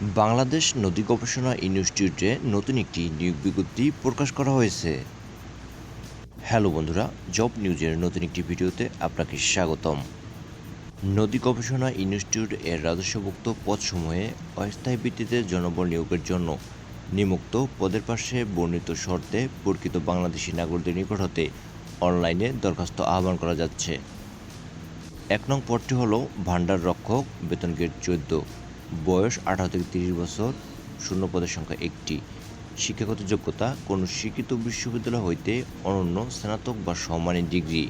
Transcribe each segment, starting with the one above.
বাংলাদেশ নদী গবেষণা ইনস্টিটিউটে নতুন একটি নিয়োগ বিজ্ঞপ্তি প্রকাশ করা হয়েছে। হ্যালো বন্ধুরা, জব নিউজের নতুন একটি ভিডিওতে আপনাকে স্বাগতম। নদী গবেষণা ইনস্টিটিউট এর রাজস্বভুক্ত পদসমূহে অস্থায়ী ভিত্তিতে জনবল নিয়োগের জন্য নিমুক্ত পদের পাশে বর্ণিত শর্তে প্রকৃত বাংলাদেশি নাগরিকদের নিকট হতে অনলাইনে দরখাস্ত আহ্বান করা যাচ্ছে। এক নং পদটি হল ভান্ডার রক্ষক, বেতন গেট চোদ্দ। বয়স আঠারো থেকে তিরিশ বছর, শূন্য পদের সংখ্যা একটি। শিক্ষাগত যোগ্যতা, কোনো শিক্ষিত বিশ্ববিদ্যালয় হইতে অনন্য স্নাতক বা সম্মানী ডিগ্রি।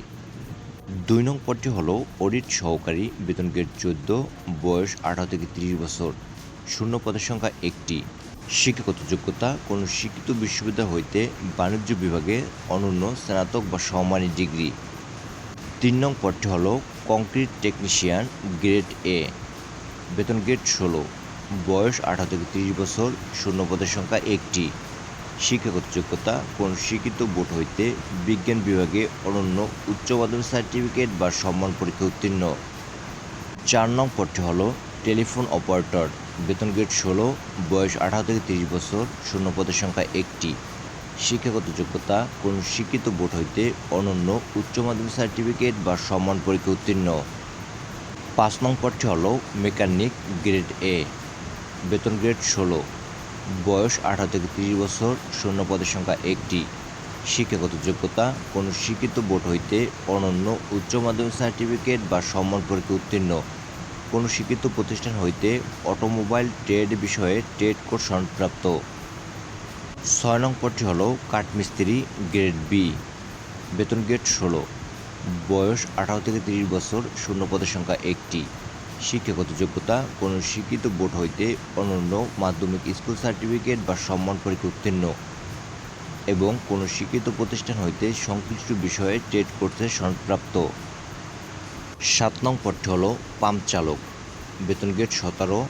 দুই নং পদটি হল অডিট সহকারী, বেতন গেট চোদ্দ, বয়স আঠারো থেকে তিরিশ বছর, শূন্য পদের সংখ্যা একটি। শিক্ষাগত যোগ্যতা, কোনো শিক্ষিত বিশ্ববিদ্যালয় হইতে বাণিজ্য বিভাগে অনন্য স্নাতক বা সম্মানী ডিগ্রি। তিন নং পদটি হল কংক্রিট টেকনিশিয়ান, গ্রেড এ। বেতন গ্রেড ষোলো। বয়স আঠারো থেকে তিরিশ বছর, শূন্য পদের সংখ্যা একটি। শিক্ষাগত যোগ্যতা, কোন শিক্ষিত বোর্ড হইতে বিজ্ঞান বিভাগে অনন্য উচ্চ মাধ্যমিক সার্টিফিকেট বা সম্মান পরীক্ষা উত্তীর্ণ। চার নং পদটি হল টেলিফোন অপারেটর। বেতন গ্রেড ষোলো, বয়স আঠারো থেকে তিরিশ বছর, শূন্য পদের সংখ্যা একটি। শিক্ষাগত যোগ্যতা, কোন শিক্ষিত বোর্ড হইতে অনন্য উচ্চ মাধ্যমিক সার্টিফিকেট বা সম্মান পরীক্ষা উত্তীর্ণ। পাঁচ নং পদটি হল মেকানিক গ্রেড এ, বেতন গ্রেড ষোলো, বয়স আঠারো থেকে তিরিশ বছর, শূন্য পদের সংখ্যা একটি। শিক্ষাগত যোগ্যতা, কোনো শিক্ষিত বোর্ড হইতে অনন্য উচ্চ মাধ্যমিক সার্টিফিকেট বা সম্মান পরীক্ষা উত্তীর্ণ। কোনো শিক্ষিত প্রতিষ্ঠান হইতে অটোমোবাইল ট্রেড বিষয়ে ট্রেড কোর্স সনদপ্রাপ্ত ছয় নং পদটি হল কাঠমিস্ত্রি গ্রেড বি, বেতন গ্রেড ষোলো। বয়স আঠারো থেকে তিরিশ বছর শূন্য পদের সংখ্যা একটি। শিক্ষাগত যোগ্যতা, কোনো শিক্ষিত বোর্ড হইতে অনন্য মাধ্যমিক স্কুল সার্টিফিকেট বা সম্মান পরীক্ষা উত্তীর্ণ এবং কোনো শিক্ষিত প্রতিষ্ঠান হইতে সংশ্লিষ্ট বিষয়ে ট্রেড কোর্সে সনদপ্রাপ্ত সাত নং পদটি হল পাম্প চালক। বেতন গ্রেড সতেরো,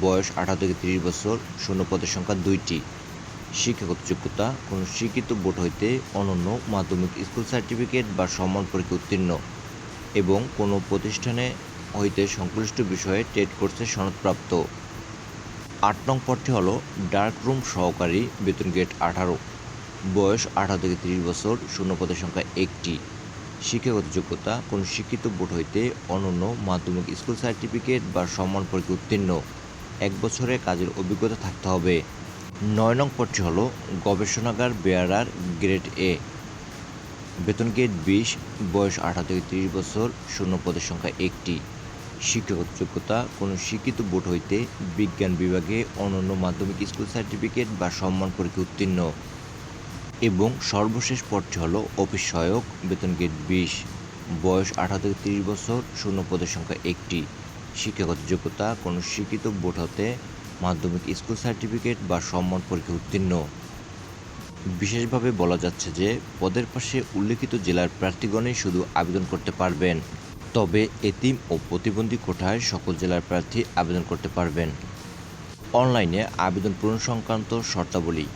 বয়স আঠারো থেকে তিরিশ বছর শূন্য পদের সংখ্যা দুইটি। শিক্ষাগত যোগ্যতা কোনো শিক্ষিত বোর্ড হইতে অনন্য মাধ্যমিক স্কুল সার্টিফিকেট বা সম্মান পরীক্ষা উত্তীর্ণ এবং কোনো প্রতিষ্ঠানে হইতে সংশ্লিষ্ট বিষয়ে ট্রেড কোর্সে সনদপ্রাপ্ত। আট নং পদটি হল ডার্ক রুম সহকারী বেতন গেট আঠারো। বয়স আঠারো থেকে তিরিশ বছর, শূন্য পদের সংখ্যা একটি। শিক্ষাগত যোগ্যতা কোনো শিক্ষিত বোর্ড হইতে অনন্য মাধ্যমিক স্কুল সার্টিফিকেট বা সম্মান পরীক্ষা উত্তীর্ণ। এক বছরে কাজের অভিজ্ঞতা থাকতে হবে। নয় নং পদটি হল গবেষণাগার বেয়ারার গ্রেড এ। বেতন গ্রেড বিশ, বয়স আঠারো থেকে তিরিশ বছর, শূন্য পদের সংখ্যা একটি। শিক্ষাগত যোগ্যতা, কোনো শিক্ষিত বোর্ড হইতে বিজ্ঞান বিভাগে অনন্য মাধ্যমিক স্কুল সার্টিফিকেট বা সম্মান পরীক্ষা উত্তীর্ণ। এবং সর্বশেষ পদটি হল অফিস সহায়ক, বেতন গ্রেড বিশ, বয়স আঠারো থেকে তিরিশ বছর, শূন্য পদের সংখ্যা একটি। শিক্ষাগত যোগ্যতা, কোনো শিক্ষিত বোর্ড হতে মাধ্যমিক স্কুল সার্টিফিকেট বা সম্মান পরীক্ষা উত্তীর্ণ। বিশেষভাবে বলা যাচ্ছে যে, পদের পাশে উল্লেখিত জেলার প্রার্থীগণই শুধু আবেদন করতে পারবেন। তবে এতিম ও প্রতিবন্ধী কোঠায় সকল জেলার প্রার্থী আবেদন করতে পারবেন। অনলাইনে আবেদন পূরণ সংক্রান্ত শর্তাবলী।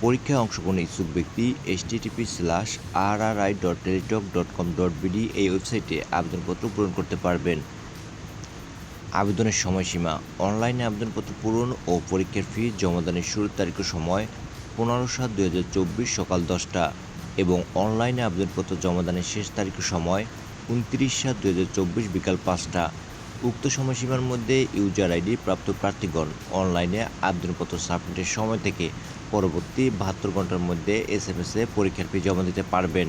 পরীক্ষায় অংশগ্রহণে ইচ্ছুক ব্যক্তি HTTP slash R R I dot Teletalk dot com dot BD এই ওয়েবসাইটে আবেদনপত্র পূরণ করতে পারবেন। আবেদনের সময়সীমা। অনলাইনে আবেদনপত্র পূরণ ও পরীক্ষার ফি জমাদানের শুরুর তারিখ সময় পনেরো সাত দুই হাজার চব্বিশ সকাল দশটা এবং অনলাইনে আবেদনপত্র জমাদানের শেষ তারিখ সময় উনত্রিশ সাত দুই হাজার চব্বিশ বিকাল পাঁচটা। উক্ত সময়সীমার মধ্যে ইউজার আইডি প্রাপ্ত প্রার্থীগণ অনলাইনে আবেদনপত্র সাবমিটের সময় থেকে পরবর্তী বাহাত্তর ঘণ্টার মধ্যে এস এম এসে পরীক্ষার ফি জমা দিতে পারবেন।